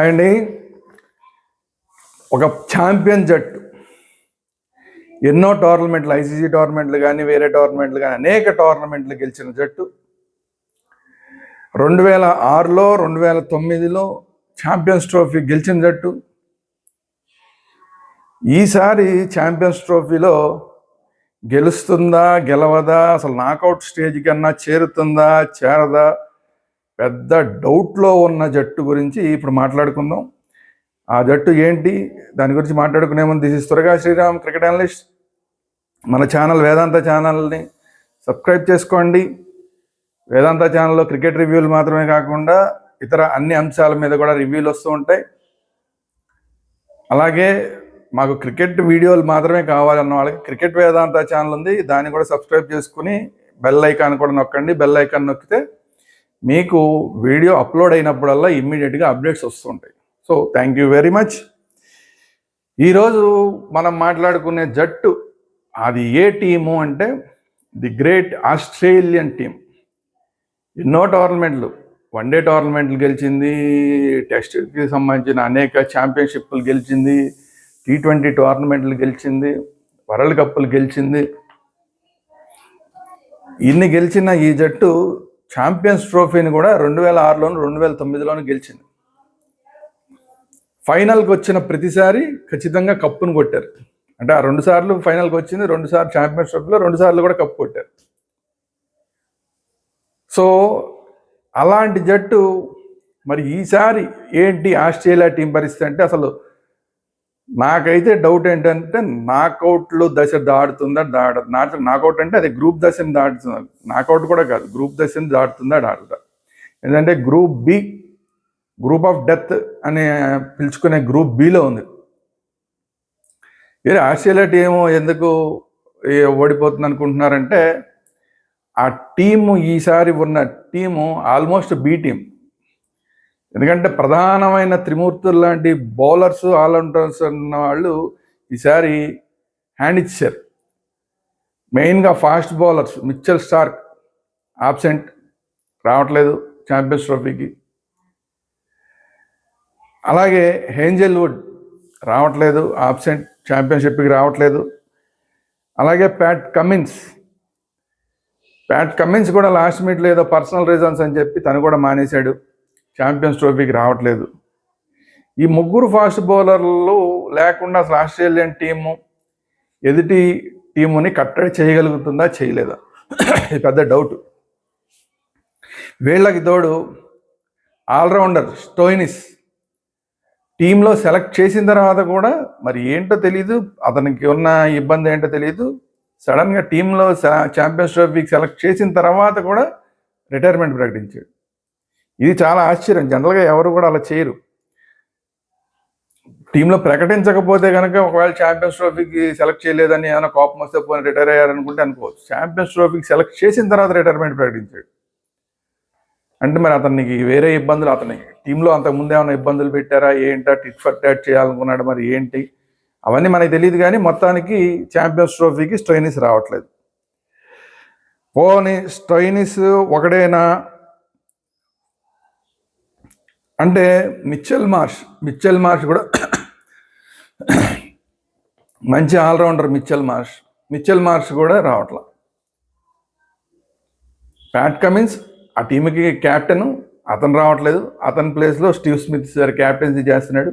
And ఒక champion జట్టు. ఎన్నో టోర్నమెంట్లు ఐసీసీ టోర్నమెంట్లు కానీ వేరే టోర్నమెంట్లు కానీ అనేక టోర్నమెంట్లు గెలిచిన జట్టు. రెండు వేల ఆరులో రెండు వేల తొమ్మిదిలో ఛాంపియన్స్ ట్రోఫీ గెలిచిన జట్టు. ఈసారి ఛాంపియన్స్ ట్రోఫీలో గెలుస్తుందా గెలవదా అసలు నాకౌట్ స్టేజ్ కన్నా చేరుతుందా చేరదా పెద్ద డౌట్లో ఉన్న జట్టు గురించి ఇప్పుడు మాట్లాడుకుందాం. ఆ జట్టు ఏంటి? దాని గురించి మాట్లాడుకునే ముందు దిస్ ఇస్ త్వరగా శ్రీరామ్ క్రికెట్ అనలిస్ట్. మన ఛానల్ వేదాంత ఛానల్ని సబ్స్క్రైబ్ చేసుకోండి. వేదాంత ఛానల్లో క్రికెట్ రివ్యూలు మాత్రమే కాకుండా ఇతర అన్ని అంశాల మీద కూడా రివ్యూలు వస్తూ ఉంటాయి. అలాగే మాకు క్రికెట్ వీడియోలు మాత్రమే కావాలన్న వాళ్ళకి క్రికెట్ వేదాంత ఛానల్ ఉంది. దాన్ని కూడా సబ్స్క్రైబ్ చేసుకుని బెల్ ఐకాన్ కూడా నొక్కండి. బెల్ ఐకాన్ నొక్కితే మీకు వీడియో అప్లోడ్ అయినప్పుడల్లా ఇమ్మీడియట్గా అప్డేట్స్ వస్తుంటాయి. So thank you very much. ఈరోజు మనం మాట్లాడుకునే జట్టు అది ఏ టీము అంటే ది గ్రేట్ ఆస్ట్రేలియన్ టీం ఎన్నో టోర్నమెంట్లు వన్ డే టోర్నమెంట్లు గెలిచింది టెస్ట్కి సంబంధించిన అనేక ఛాంపియన్షిప్లు గెలిచింది టీ ట్వంటీ టోర్నమెంట్లు గెలిచింది వరల్డ్ కప్పులు గెలిచింది. ఇన్ని గెలిచిన ఈ జట్టు ఛాంపియన్స్ ట్రోఫీని కూడా రెండు వేల ఆరులోను రెండు వేల తొమ్మిదిలోను గెలిచింది. ఫైనల్కి వచ్చిన ప్రతిసారి ఖచ్చితంగా కప్పును కొట్టారు. అంటే ఆ రెండు సార్లు ఫైనల్కి వచ్చింది రెండు సార్లు ఛాంపియన్స్ ట్రోఫీలో రెండు సార్లు కూడా కప్పు కొట్టారు. సో అలాంటి జట్టు మరి ఈసారి ఏంటి ఆస్ట్రేలియా టీం పరిస్థితి అంటే అసలు నాకైతే డౌట్ ఏంటంటే నాకౌట్లు దశ దాడుతుందా దాడ నాకౌట్ అంటే అది గ్రూప్ దశని దాటుతుందా. నాకౌట్ కూడా కాదు గ్రూప్ దశని దాటుతుందా దాడుతా ఎందుకంటే group B group of death అనే పిలుచుకునే గ్రూప్ బిలో ఉంది. ఇది ఆస్ట్రేలియా టీము ఎందుకు ఓడిపోతుంది అనుకుంటున్నారంటే ఆ టీము ఈసారి ఉన్న టీము ఆల్మోస్ట్ బి టీం ఎందుకంటే ప్రధానమైన త్రిమూర్తులు లాంటి బౌలర్స్ ఆల్రౌండర్స్ అన్న వాళ్ళు ఈసారి హ్యాండ్ ఇచ్చారు. మెయిన్గా fast bowlers Mitchell Starc absent రావట్లేదు ఛాంపియన్స్ ట్రోఫీకి. అలాగే హేంజల్ వుడ్ రావట్లేదు ఆబ్సెంట్ ఛాంపియన్షిప్కి రావట్లేదు. అలాగే ప్యాట్ కమిన్స్ ప్యాట్ కమిన్స్ కూడా లాస్ట్ మీట్లో ఏదో పర్సనల్ రీజన్స్ అని చెప్పి తను కూడా మానేశాడు. ఛాంపియన్స్ ట్రోఫీకి రావట్లేదు. ఈ ముగ్గురు ఫాస్ట్ బౌలర్లు లేకుండా అసలు ఆస్ట్రేలియన్ టీము ఎదుటి టీముని కట్టడి చేయగలుగుతుందా? చేయలేదా? ఇది పెద్ద డౌట్ వీళ్ళకి తోడు ఆల్రౌండర్ స్టోయినిస్ టీంలో సెలెక్ట్ చేసిన తర్వాత కూడా మరి ఏంటో తెలియదు అతనికి ఉన్న ఇబ్బంది ఏంటో తెలియదు సడన్గా టీంలో ఛాంపియన్స్ ట్రోఫీకి సెలెక్ట్ చేసిన తర్వాత కూడా రిటైర్మెంట్ ప్రకటించాడు. ఇది చాలా ఆశ్చర్యం. జనరల్గా ఎవరు కూడా అలా చేయరు. టీంలో ప్రకటించకపోతే కనుక ఒకవేళ ఛాంపియన్స్ ట్రోఫీకి సెలెక్ట్ చేయలేదని ఏమైనా కోపం వస్తే పోనీ రిటైర్ అయ్యారనుకుంటే అనుకోవచ్చు. ఛాంపియన్స్ ట్రోఫీకి సెలెక్ట్ చేసిన తర్వాత రిటైర్మెంట్ ప్రకటించాడు. అంటే మరి అతనికి వేరే ఇబ్బందులు అతని టీంలో అంతకుముందు ఏమైనా ఇబ్బందులు పెట్టారా? ఏంటా? టిట్ ఫర్ టాట్ చేయాలనుకున్నాడు మరి ఏంటి? అవన్నీ మనకి తెలియదు కానీ మొత్తానికి ఛాంపియన్స్ ట్రోఫీకి స్ట్రైనిస్ రావట్లేదు. పోనీ స్ట్రైనిస్ ఒకడేనా? అంటే మిచ్చల్ మార్ష్ మిచ్చల్ మార్ష్ కూడా మంచి allrounder Mitchell Marsh. Mitchell Marsh కూడా రావట్లా. ప్యాట్ కమిన్స్ ఆ టీంకి కెప్టెన్ అతను రావట్లేదు. అతని ప్లేస్లో స్టీవ్ స్మిత్ సార్ క్యాప్టెన్సీ చేస్తున్నాడు.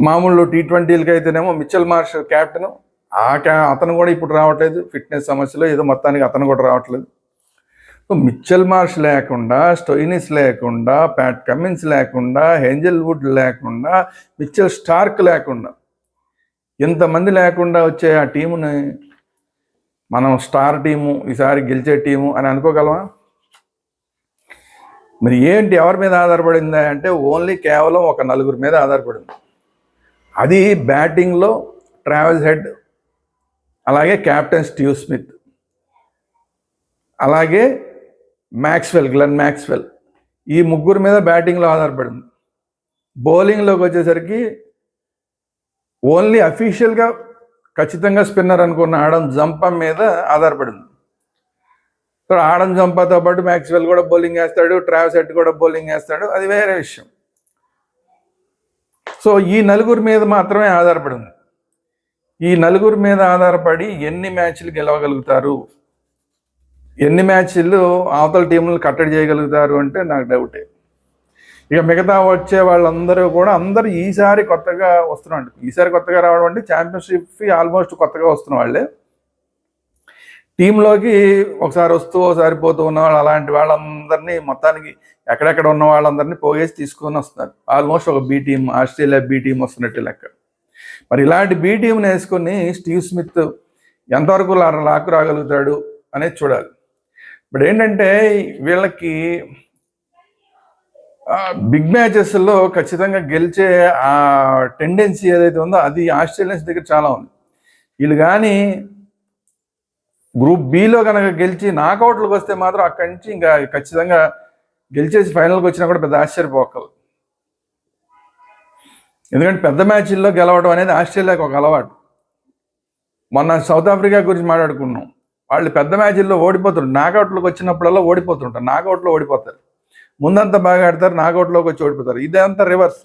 మామూలు టీ ట్వంటీలకి అయితేనేమో మిచ్చల్ మార్ష్ క్యాప్టెన్. ఆ క్యా అతను కూడా ఇప్పుడు రావట్లేదు. ఫిట్నెస్ సమస్యలో ఏదో మొత్తానికి అతను కూడా రావట్లేదు. మిచ్చల్ మార్ష్ లేకుండా స్టోయినిస్ లేకుండా ప్యాట్ కమిన్స్ లేకుండా హేంజల్ వుడ్ లేకుండా మిచ్చల్ స్టార్క్ లేకుండా. ఇంతమంది లేకుండా వచ్చే ఆ టీముని మనం స్టార్ టీము ఈసారి గెలిచే టీము అని అనుకోగలమా? మరి ఏంటి ఎవరి మీద ఆధారపడింది అంటే ఓన్లీ కేవలం ఒక నలుగురి మీద ఆధారపడింది. అది బ్యాటింగ్లో ట్రావెల్స్ హెడ్ అలాగే కెప్టెన్ స్టీవ్ స్మిత్. అలాగే మ్యాక్స్వెల్ గ్లెన్ మ్యాక్స్వెల్ ఈ ముగ్గురు మీద బ్యాటింగ్లో ఆధారపడింది. బౌలింగ్లోకి వచ్చేసరికి ఓన్లీ అఫీషియల్గా ఖచ్చితంగా స్పిన్నర్ అనుకున్న ఆడం జంప మీద ఆధారపడింది. సో ఆడం జంపాతో పాటు మ్యాక్స్వెల్ కూడా బౌలింగ్ వేస్తాడు ట్రావెస్ కూడా బౌలింగ్ వేస్తాడు అది వేరే విషయం. సో ఈ నలుగురి మీద మాత్రమే ఆధారపడింది. ఈ నలుగురి మీద ఆధారపడి ఎన్ని మ్యాచ్లు గెలవగలుగుతారు? ఎన్ని మ్యాచ్లు అవతల టీంలు కట్టడి చేయగలుగుతారు అంటే నాకు డౌటే. ఇక మిగతా వచ్చే వాళ్ళందరూ కూడా అందరూ ఈసారి కొత్తగా వస్తున్నారు. ఈసారి కొత్తగా రావడం అంటే ఛాంపియన్షిప్ ఆల్మోస్ట్ కొత్తగా వస్తున్న వాళ్ళే. టీంలోకి ఒకసారి వస్తూ ఒకసారి పోతూ ఉన్నవాళ్ళు అలాంటి వాళ్ళందరినీ మొత్తానికి ఎక్కడెక్కడ ఉన్న వాళ్ళందరినీ పోగేసి తీసుకొని వస్తున్నారు. ఆల్మోస్ట్ ఒక B team Australia B team వస్తున్నట్టు లెక్క. మరి ఇలాంటి బీ టీంని వేసుకొని స్టీవ్ స్మిత్ ఎంతవరకు లాక్కు రాగలుగుతాడు అనేది చూడాలి. ఇప్పుడు ఏంటంటే వీళ్ళకి బిగ్ మ్యాచెస్లో ఖచ్చితంగా గెలిచే ఆ టెండెన్సీ ఏదైతే ఉందో అది ఆస్ట్రేలియన్స్ దగ్గర చాలా ఉంది. వీళ్ళు కానీ గ్రూప్ బిలో కనుక గెలిచి నాకౌట్లకు వస్తే మాత్రం అక్కడి నుంచి ఇంకా ఖచ్చితంగా గెలిచేసి ఫైనల్కి వచ్చినా కూడా పెద్ద ఆశ్చర్యపోకలు. ఎందుకంటే పెద్ద మ్యాచ్ల్లో గెలవడం అనేది ఆస్ట్రేలియాకు ఒక అలవాటు. మొన్న సౌత్ ఆఫ్రికా గురించి మాట్లాడుకున్నాం. వాళ్ళు పెద్ద మ్యాచ్ల్లో ఓడిపోతారు. నాకౌట్లోకి వచ్చినప్పుడల్లా ఓడిపోతుంటారు. నాకౌట్లో ఓడిపోతారు. ముందంతా బాగా ఆడతారు. నాకౌట్లోకి వచ్చి ఓడిపోతారు. ఇదంతా రివర్స్.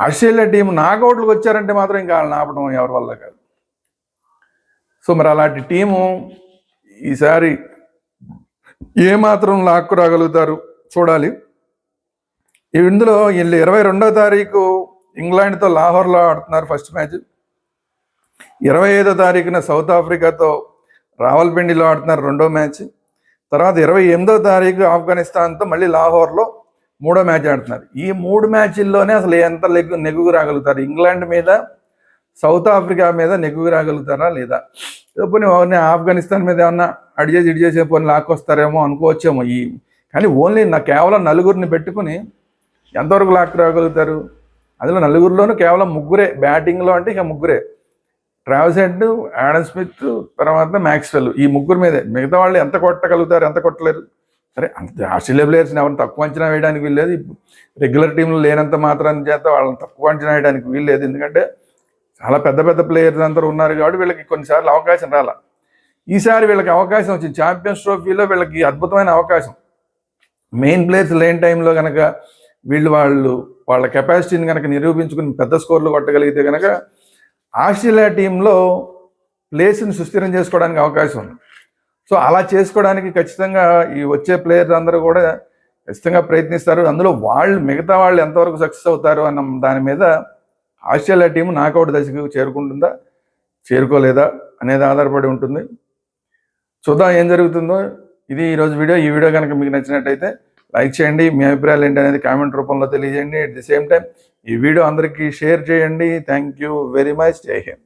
ఆస్ట్రేలియా టీం నాకౌట్లకు వచ్చారంటే మాత్రం ఇంకా వాళ్ళని ఆపడం ఎవరి వల్ల కాదు. సో మరి అలాంటి టీము ఈసారి ఏమాత్రం లాక్కు రాగలుగుతారు చూడాలి. ఇందులో వీళ్ళు ఇరవై రెండో తారీఖు ఇంగ్లాండ్తో లాహోర్లో ఆడుతున్నారు ఫస్ట్ మ్యాచ్. ఇరవై ఐదో తారీఖున సౌత్ ఆఫ్రికాతో రావల్పిండిలో ఆడుతున్నారు రెండో మ్యాచ్. తర్వాత ఇరవై ఎనిమిదో తారీఖు ఆఫ్ఘనిస్తాన్తో మళ్ళీ లాహోర్లో మూడో మ్యాచ్ ఆడుతున్నారు. ఈ మూడు మ్యాచ్ల్లోనే అసలు ఎంత నెగ్గు నెగ్గుకు రాగలుగుతారు? ఇంగ్లాండ్ మీద సౌత్ ఆఫ్రికా మీద నెగ్గుకు రాగలుగుతారా లేదా? పోనీ ఆఫ్ఘనిస్తాన్ మీద ఏమన్నా అడిగేసి ఇడిచేసే పోనీ లాక్కొస్తారేమో అనుకోవచ్చేమో ఈ. కానీ ఓన్లీ నా కేవలం నలుగురిని పెట్టుకుని ఎంతవరకు లాక్ రాగలుగుతారు? అందులో నలుగురిలోనూ కేవలం ముగ్గురే బ్యాటింగ్లో అంటే ఇక ముగ్గురే. ట్రావెల్స్ హెడ్ యాడమ్ స్మిత్ తర్వాత మ్యాక్స్వెల్ ఈ ముగ్గురు మీదే. మిగతా వాళ్ళు ఎంత కొట్టగలుగుతారు ఎంత కొట్టలేరు? సరే అంత ఆస్ట్రేలియా ప్లేయర్స్ని ఎవరిని తక్కువ అంచనా వేయడానికి వీల్లేదు. రెగ్యులర్ టీంలో లేనంత మాత్రం చేత వాళ్ళని తక్కువ అంచనా వేయడానికి వీల్లేదు. ఎందుకంటే చాలా పెద్ద పెద్ద ప్లేయర్స్ అందరూ ఉన్నారు కాబట్టి వీళ్ళకి కొన్నిసార్లు అవకాశం రాల. ఈసారి వీళ్ళకి అవకాశం వచ్చింది. ఛాంపియన్స్ ట్రోఫీలో వీళ్ళకి అద్భుతమైన అవకాశం. మెయిన్ ప్లేయర్స్ లేని టైంలో కనుక వీళ్ళు వాళ్ళు వాళ్ళ కెపాసిటీని కనుక నిరూపించుకుని పెద్ద స్కోర్లు కొట్టగలిగితే కనుక ఆస్ట్రేలియా టీంలో ప్లేస్ని సుస్థిరం చేసుకోవడానికి అవకాశం ఉంది. సో అలా చేసుకోవడానికి ఖచ్చితంగా ఈ వచ్చే ప్లేయర్స్ అందరూ కూడా ఖచ్చితంగా ప్రయత్నిస్తారు. అందులో వాళ్ళు మిగతా వాళ్ళు ఎంతవరకు సక్సెస్ అవుతారు అన్న దాని మీద ఆస్ట్రేలియా టీం నాకౌట్ దశకు చేరుకుంటుందా చేరుకోలేదా అనేది ఆధారపడి ఉంటుంది. చూద్దాం ఏం జరుగుతుందో. ఇది ఈరోజు వీడియో. ఈ వీడియో కనుక మీకు నచ్చినట్టయితే లైక్ చేయండి. మీ అభిప్రాయాలు ఏంటి అనేది కామెంట్ రూపంలో తెలియజేయండి. అట్ ది సేమ్ టైం ఈ వీడియో అందరికీ షేర్ చేయండి. థ్యాంక్ యూ వెరీ మచ్ జై హింద్